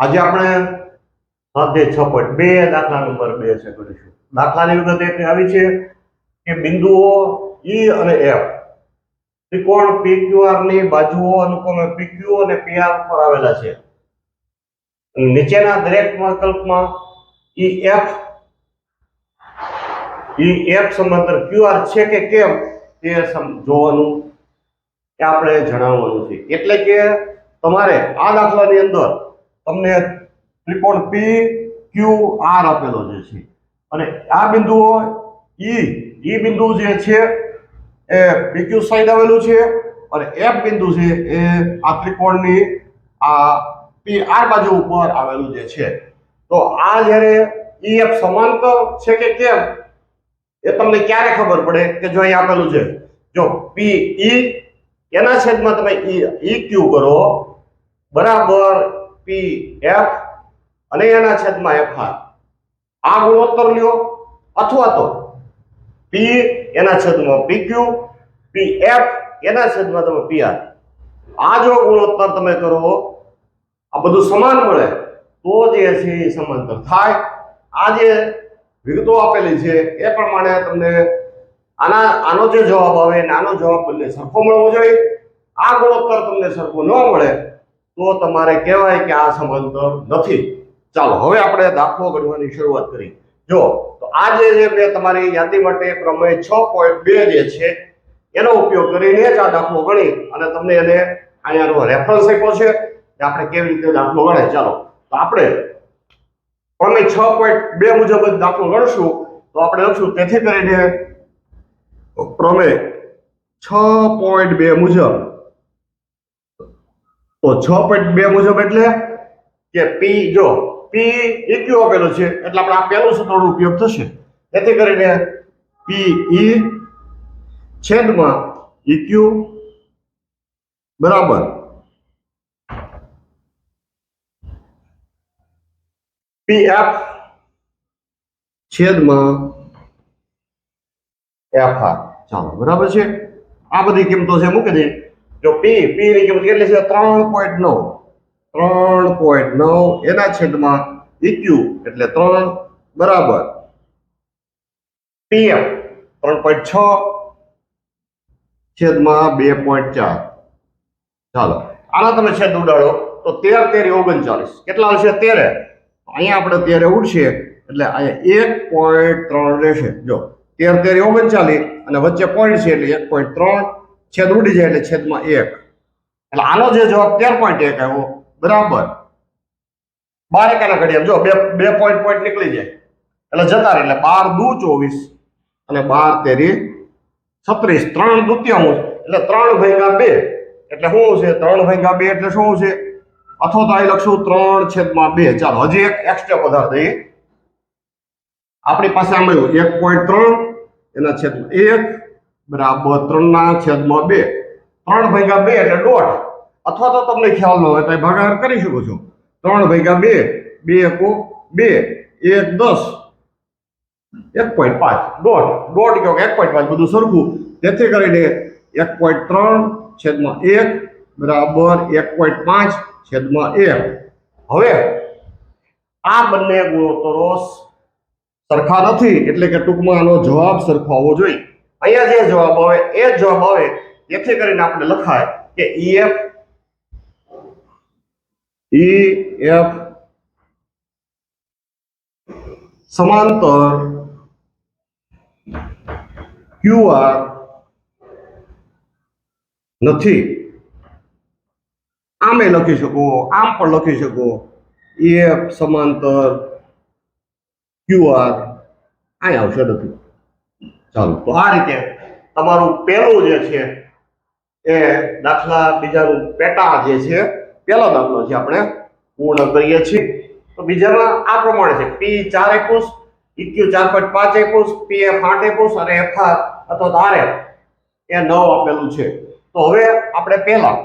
આજે આપણે સ્વાધ્યાય છ પોઈન્ટ બે દાખલા નંબર બે છે કરીશું. દાખલાની વિગત એક આવી છે કે બિંદુઓ ઈ અને એફ ત્રિકોણ PQR ની બાજુઓ અનુક્રમે PQ અને PR પર આવેલા છે. નીચેના દરેક વિકલ્પમાં ઈ એફ ઈ એફ સમાંતર ક્યુઆર છે કે કેમ તે જોવાનું એ આપણે જણાવવાનું છે. એટલે કે તમારે આ દાખલાની અંદર તમને ત્રિકોણ પી ક્યુ આર આપેલો જે છે. અને આ બિંદુઓ ઈ ઈ બિંદુ જે છે એ પીક્યુ સાઈડ આવેલું છે અને એફ બિંદુ છે એ આ ત્રિકોણની આ પી આર બાજુ ઉપર આવેલું જે છે. તો આ જ્યારે ઈ એફ સમાંતર છે કે કેમ? એ તમને ક્યારે ખબર પડે કે જો અહીં આપેલું છે? જો પી ઈ એના છેદમાં તમે ઈ ક્યુ કરો, બરાબર પી, એફ અને એના છેદમાં એફ આર આ ગુણોત્તર લ્યો, અથવા તો પી એના છેદમાં પી ક્યુ, પી એફ એના છેદમાં તમે પી આર. આ જો ગુણોત્તર તમે કરો, આ બધું સમાન મળે, તો જે છે સમાંતર થાય. આ જે વિગતો આપેલી છે, એ પ્રમાણે તમને આના, આનો જે જવાબ આવે આનો જવાબ બંને સરખો મળવો જોઈએ. આ ગુણોત્તર તમને સરખો ન મળે તો તમારે કહેવાય કે આ સમાંતર નથી. ચાલો, હવે આપણે દાખલો ગણવાની શરૂઆત કરી જો, તો આ જે જે મેં તમારી યાદી માટે પ્રમેય છ પોઈન્ટ બે જે છે, એનો ઉપયોગ કરીને જ આ દાખલો ગણી અને તમને એને અહીંયાનો રેફરન્સ આપ્યો છે કે આપણે કેવી રીતે દાખલો ગણે ચાલો, તો આપણે પ્રમેય છ પોઈન્ટ બે મુજબ જ દાખલો ગણશું. તો આપણે લખશું, તેથી કરીને પ્રમેય છ પોઈન્ટ બે મુજબ તો છ પોઈન્ટ બે મુજબ એટલે કે પી જો પી ઇક્યુ આપેલું છે, એટલે આપણે આ પહેલું સૂત્રનો ઉપયોગ થશે. એથી કરીને પી ઈ છેદમાં ઇક્યુ બરાબર. પી એફ છેદમાં એફ આર ચાલો, બરાબર છે? આ બધી કિંમતો છે, મૂકી દઈએ. જો પી પી ની કિંમત કેટલી છે? ત્રણ પોઈન્ટ નવ. ત્રણ પોઈન્ટ નવ. એના છેદમાં ઇક્યુ એટલે ત્રણ બરાબર. પીએમ ત્રણ પોઈન્ટ છ છેદમાં બે પોઈન્ટ ચાર. ચાલો, આના તમે છેદ ઉડાડો તો તેર, તેરી ઓગણચાલીસ. કેટલા આવશે? તેરે. અહીંયા આપણે તેરે ઉડશે એટલે અહીંયા એક પોઈન્ટ ત્રણ રહેશે. જો, તેર, તેરી ઓગણચાલીસ અને વચ્ચે પોઈન્ટ છે એટલે એક પોઈન્ટ ત્રણ. છેદ ઉડી જાય એટલે છેદમાં એક. એટલે આનો જે જવાબ તેર પોઈન્ટ એક આવ્યો. બરાબર. બાર એકાના ઘડિયાળ. જો બે બે પોઈન્ટ પોઈન્ટ નીકળી જાય. એટલે જતા રહે. એટલે બાર દુ ચોવીસ અને બાર તેરી છત્રીસ. ત્રણ દુત્યાંશ એટલે ત્રણ ભાગ્યા બે. એટલે શું છે? ત્રણ ભાગ્યા બે એટલે શું છે? અથવા તો અહીં લખશું ત્રણ છેદમાં બે. ચાલો, હજી એક એક્સ્ટ્રા પદાર્થ દઈએ. આપણી પાસે આમ આવ્યું એક પોઈન્ટ ત્રણ એના છેદમાં એક. બરાબર ત્રણના છેદમાં બે. ત્રણ ભાગ્યા બે એટલે દોઢ. અથવા તો તમને ખ્યાલ ન હોય તો ભાગાકાર કરી શકો છો. ત્રણ ભાગ્યા બે બે એકો બે, એક દસ, એક પોઈન્ટ પાંચ. દોઢ. દોઢ કહો એક પોઈન્ટ પાંચ બધું સરખું. તેથી કરીને એક પોઈન્ટ ત્રણ છેદમાં એક બરાબર એક પોઈન્ટ પાંચ છેદમાં એક. હવે આ બંને ગુણોત્તરો સરખા નથી. એટલે કે ટૂંકમાં આનો જવાબ સરખો આવવો જોઈએ. અહીંયા જે જવાબ આવે, એ જ જવાબ આવે જેથી કરીને આપણે લખાય કે ઈએફ ઈ એફ સમાંતર ક્યુઆર નથી. આમે લખી શકો, આમ પણ લખી શકો. ઈએફ સમાંતર ક્યુઆર અહીં આવશે નથી. ચાલો. તો આ રીતે તમારું પહેલું જે છે એ દાખલા બીજાનું પેટા જે છે, પહેલો દાખલો છે આપણે પૂર્ણ કરીએ છીએ. તો બીજામાં આ પ્રમાણે છે પી ચાર એકવીસ ઇક્યુ ચાર પોઈન્ટ પાંચ એકવીસ પી એફ આઠ એકવીસ અને એફ આર અથવા તો આર એ નવ આપેલું છે. તો હવે આપણે પહેલા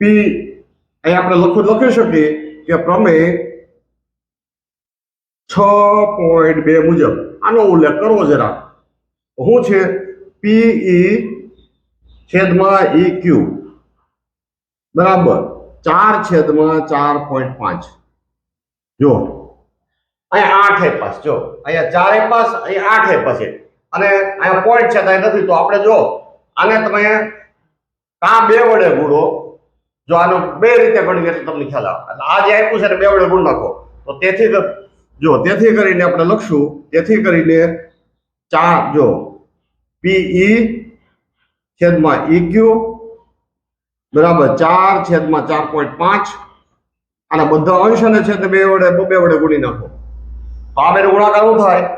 પી અહીં આપણે લખું, લખી શકીએ કે પ્રમેય છ પોઈન્ટ બે મુજબ. આનો ઉલ્લેખ કરવો જરા. શું છે? પીઈ છેદમાં ઈ ક્યુ બરાબર. ચાર છેદમાં ચાર પોઈન્ટ પાંચ. જો. અહીંયા આઠ એપાસ જો. અહીંયા ચાર એપાસ અહીંયા આઠ એપાસ છે. અને અહીંયા પોઈન્ટ છે, ત્યાં નથી. તો આપણે જો, આને તમે કાં બે વડે ગુણો? જો આનો બે રીતે ગણવી એટલે તમને ખ્યાલ આવે. એટલે આ જે આપ્યું છે બે વડે ગુણ નાખો. તો તેથી જો, તેથી કરીને આપણે લખશું, તેથી કરીને ચાર જો. પીઈ છેદમાં ઇક્યુ બરાબર ચાર છેદમાં ચાર પોઈન્ટ પાંચ. અને બધા અંશ અને છેદ બે વડે બે વડે ગુણી નાખો. તો આ બેનો ગુણાકાર શું થાય?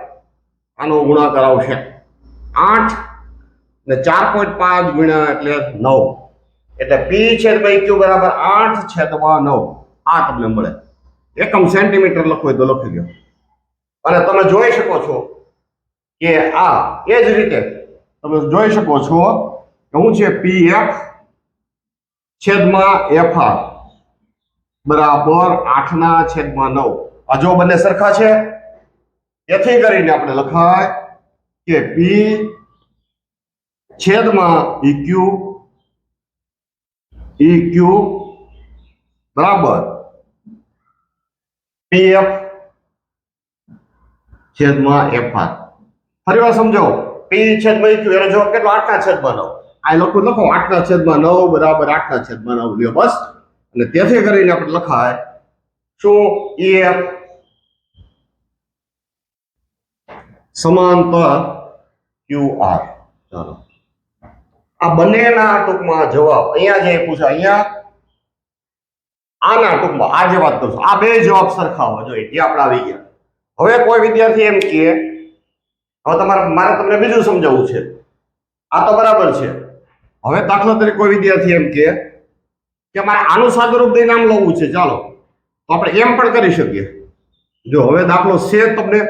આનો ગુણાકાર આવશે આઠ ને ચાર પોઈન્ટ પાંચ ગુણ્યા એટલે નવ. એટલે પી છેદ છેદમાં ક્યુ બરાબર આઠ છેદમાં નવ. આ તમને મળે. એકમ સેન્ટીમીટર હોય તો લખી દો. અને તમે જોઈ શકો છો કે આ, એ જ રીતે તમે જોઈ શકો છો હું છે પી એફ છેદમાં એફ આર બરાબર આઠના છેદમાં નવ. આ જો બંને સરખા છે? એથી કરીને આપણે લખાય કે પી છેદમાં ઇક્યુ ઇક્યુ બરાબર પીએફ છેદમાં એફ આર ફરી વાર સમજો. પી છેદમાં ઇક્યુ એનો જવાબ કેટલો? આઠના છેદમાં નવ. આ લખો લખો આઠના છેદમાં નવ બરાબર આઠના છેદમાં નવ. લ્યો બસ. અને તેથી કરીને આપણે લખાય. શું? એ સમાંતર આર? ચાલો. આ બંનેના ટૂંકમાં જવાબ અહીંયા જે પૂછે અહીંયા આના ટૂંકમાં આ જે વાત કરું આ બે જવાબ સરખા હોવા જોઈએ એ આપણે આવી ગયા. હવે કોઈ વિદ્યાર્થી એમ કહે હવે તમારે, મારે તમને બીજું સમજાવવું છે. આ તો બરાબર છે. હવે દાખલા તરીકે કોઈ વિદ્યાર્થી એમ કે કે મારે આનું સાદુરૂપ દઈને આમ લખવું છે, ચાલો. તો આપણે એમ પણ કરી શકીએ. જો હવે દાખલો છે તમને.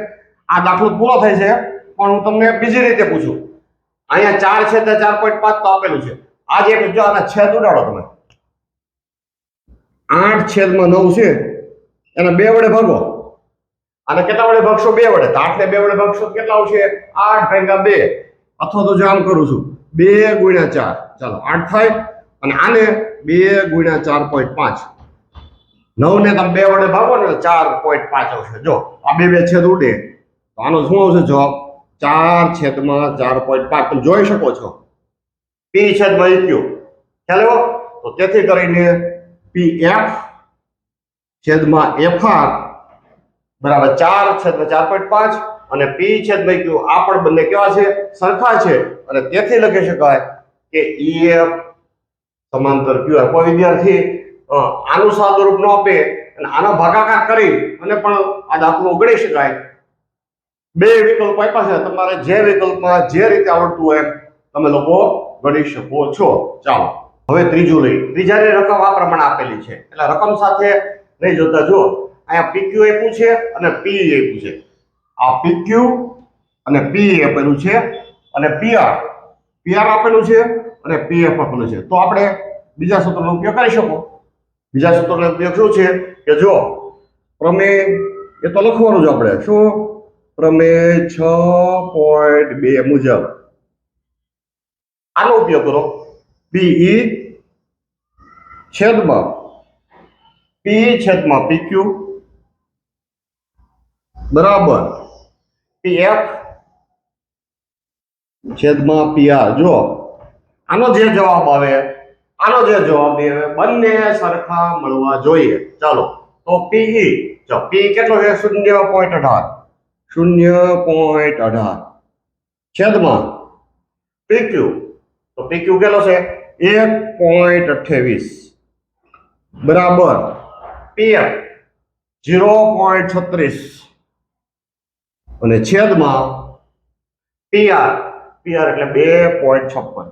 આ દાખલો પૂરો થાય છે, પણ હું તમને બીજી રીતે પૂછું. અહીંયા ચાર છે તે ચાર પોઈન્ટ પાંચ તો આપેલું છે. આ જે જો આના છેદ ઉડાડો તમે. આઠ છેદમાં નવ છે. એને બે વડે ભાગો. અને કેટલા વડે ભાગશો બે વડે. તો આઠ ને બે વડે ભાગશો કેટલા આવશે? આઠ ભાગ્યા બે. અથવા તો જો કરું છું, બે ગુણ્યા ચાર. ચાલો, આઠ થાય અને આને બે ગુણ્યા ચાર પોઈન્ટ પાંચ. નવ ને તમે બે વડે ભાગો ને ચાર પોઈન્ટ પાંચ આવશે. જો, આ બે બે છેદ ઉડે. તો આનો શું આવશે જવાબ? ચાર છેદમાં ચાર પોઈન્ટ પાંચ. તમે જોઈ શકો છો. પી છેદમાં ઇક્યુ ખ્યાલ આવ્યો? તો તેથી કરીને પી એફ છેદમાં એફ આર બરાબર ચાર છેદમાં ચાર પોઈન્ટ પાંચ અને પી છેદમાં ક્યુ. આ પણ બંને કેવા છે? સરખા છે. અને તેથી લખી શકાય કે ઈએફ સમાંતર ક્યુ આર કોઈ વિદ્યાર્થી આનું સાદુરૂપ ન આપે અને આનો ભાગાકાર કરી અને પણ આ દાખલો ઉગડી શકાય. બે વિકલ્પ આપ્યા છે. તમારે જે વિકલ્પમાં જે રીતે આવડતું હોય તમે લોકો ગણી શકો છો. ચાલો. હવે ત્રીજું લઈ ત્રીજાની રકમ આ પ્રમાણે આપેલી છે. એટલે રકમ સાથે નહીં જોતા જો અહીંયા પીક્યુ આપ્યું છે અને પી આપ્યું છે. આ પીક્યુ અને પી આપેલું છે અને પીઆર પીઆર આપેલું છે અને પીએફ આપેલું છે. તો આપણે બીજા સૂત્રનો ઉપયોગ કરી શકો. બીજા સૂત્રનો ઉપયોગ શું છે? કે જો પ્રમેય એ તો લખવાનું જ આપણે. શું? પ્રમેય છ પોઈન્ટ બે મુજબ. આનો ઉપયોગ કરો. પીઈ છેદમાં પી છેદમાં પીક્યુ બરાબર. પીએફ છેદમાં પીઆર જો આનો જે જવાબ આવે આનો જે જવાબ આવે બંને સરખા મળવા જોઈએ. ચાલો તો પીઈ જો પી કેટલો છે? શૂન્ય પોઈન્ટ અઢાર. શૂન્ય પોઈન્ટ અઢાર. છેદમાં. પીક્યુ તો પીક્યુ કેટલો છે? એક પોઈન્ટ અઠ્યાવીસ. બરાબર. પીએફ ઝીરો પોઈન્ટ છત્રીસ. અને છેદમાં પીઆર પીઆર એટલે બે પોઈન્ટ છપ્પન.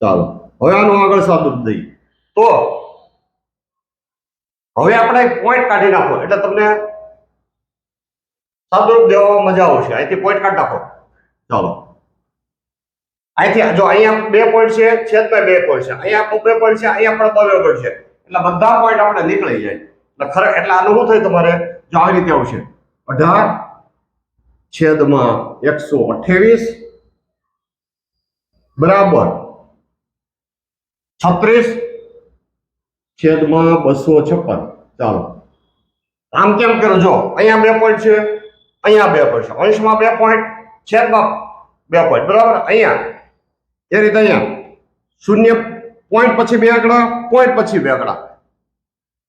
ચાલો, હવે આનું આગળ સાબિત દઈએ તો, હવે આપણે પોઈન્ટ કાઢી નાખો. એટલે તમને સાદુરૂપ દેવામાં મજા આવશે. અહીંથી પોઈન્ટ કાઢી નાખો. ચાલો. અહીંથી, જો અહીંયા બે પોઈન્ટ છે, છેદમાં બે પોઈન્ટ છે. અહીંયા બે પોઈન્ટ છે, અહીંયા પણ બે પોઈન્ટ છે. એટલે બધા પોઈન્ટ આપણે નીકળી જાય. એટલે ખરે, એટલે આનું શું થાય તમારે? જો આવી રીતે આવશે. અઢાર છેદમાં એકસો અઠ્યાવીસ બરાબર છત્રીસ છેદમાં બસો છપ્પન. ચાલો. આમ કેમ કરો જો, અહીંયા બે પોઈન્ટ છે. અહીંયા બે પોઈન્ટ છે. અંશમાં બે પોઈન્ટ છેદમાં બે પોઈન્ટ બરાબર? અહીંયા. એ રીતે અહીંયા. શૂન્ય પોઈન્ટ પછી બે આંકડા પોઈન્ટ પછી બે આંકડા.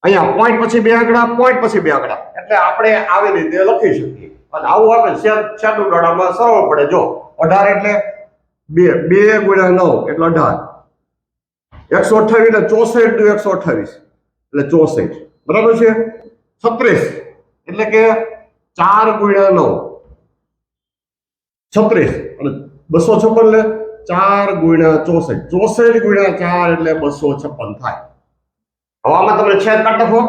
અહીંયા પોઈન્ટ પછી બે આંકડા પોઈન્ટ પછી બે આંકડા. એટલે આપણે આવી રીતે લખી શકીએ. અને આવું આપણે છેદું ગાળામાં સરળ પડે. જો, અઢાર એટલે બે બે ગુણ્યા નવ એટલે અઢાર. એકસો અઠ્ઠાવીસ એટલે ચોસઠ દુ એકસો અઠ્ઠાવીસ. એટલે ચોસઠ. બરાબર છે? છત્રીસ. એટલે કે ચાર ગુણ્યા નવ. છત્રીસ. અને બસો છપ્પન એટલે ચાર ગુણ્યા ચોસઠ. ચોસઠ ગુણ્યા ચાર એટલે બસો છપ્પન થાય. હવામાં તમે છેદ કાઢો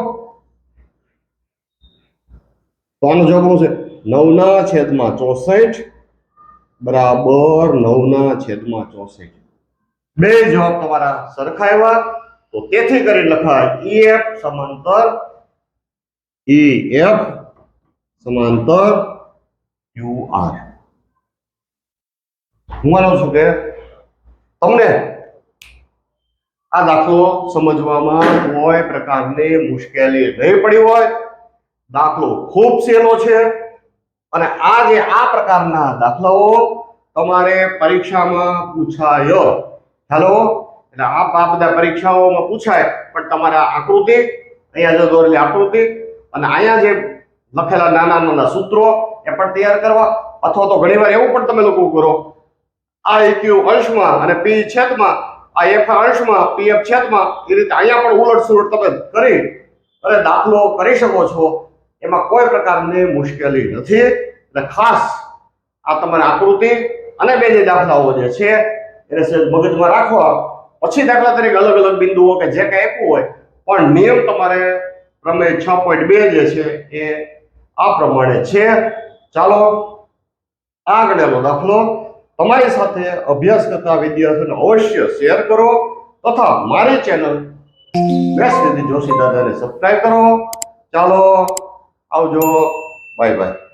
તો આનો જવાબ છે? નવના છેદમાં ચોસઠ બરાબર નવના છેદમાં ચોસઠ. બે જવાબ તમારા સરખા એવા. તો તેથી કરી લખાય ઈ એફ સમાંતર ઈ એફ સમાંતર આર હું માનું છું કે તમને આ દાખલો સમજવામાં કોઈ પ્રકારની મુશ્કેલી નહીં પડી હોય. દાખલો ખૂબ સહેલો છે? અને આ જે આ પ્રકારના દાખલાઓ તમારે પરીક્ષામાં પૂછાયો. હેલો એટલે આ આ બધા પરીક્ષાઓમાં પૂછાય, પણ તમારા આકૃતિ, અહીંયા જો દોરેલી આકૃતિ, અને અહીંયા જે લખેલા નાના નાના સૂત્રો, એ પણ તૈયાર કરવા, અથવા તો ઘણીવાર એવું પણ તમે લોકો કરો આ ઇક્યુ અંશમાં અને પી છેદમાં, આ એફ અંશમાં, પી એફ છેદમાં, એ રીતે અહીંયા પણ ઉલટ સુલટ તમે કરી અને દાખલો કરી શકો છો. એમાં કોઈ પ્રકારની મુશ્કેલી નથી. એટલે ખાસ આ તમારી આકૃતિ અને બે જે દાખલાઓ જે છે, એને મગજમાં રાખવા પછી દાખલા તરીકે અલગ અલગ બિંદુઓ કે જે કંઈ આપ્યું હોય, પણ નિયમ તમારે પ્રમેય છ પોઈન્ટ બે જે છે એ આ પ્રમાણે છે. ચાલો, આગળનો દાખલો. તમારી સાથે અભ્યાસ કરતા વિદ્યાર્થીઓને અવશ્ય શેર કરો તથા મારી ચેનલ બેસ જોશી દાદાને સબસ્ક્રાઈબ કરો. ચાલો આવજો. Bye bye.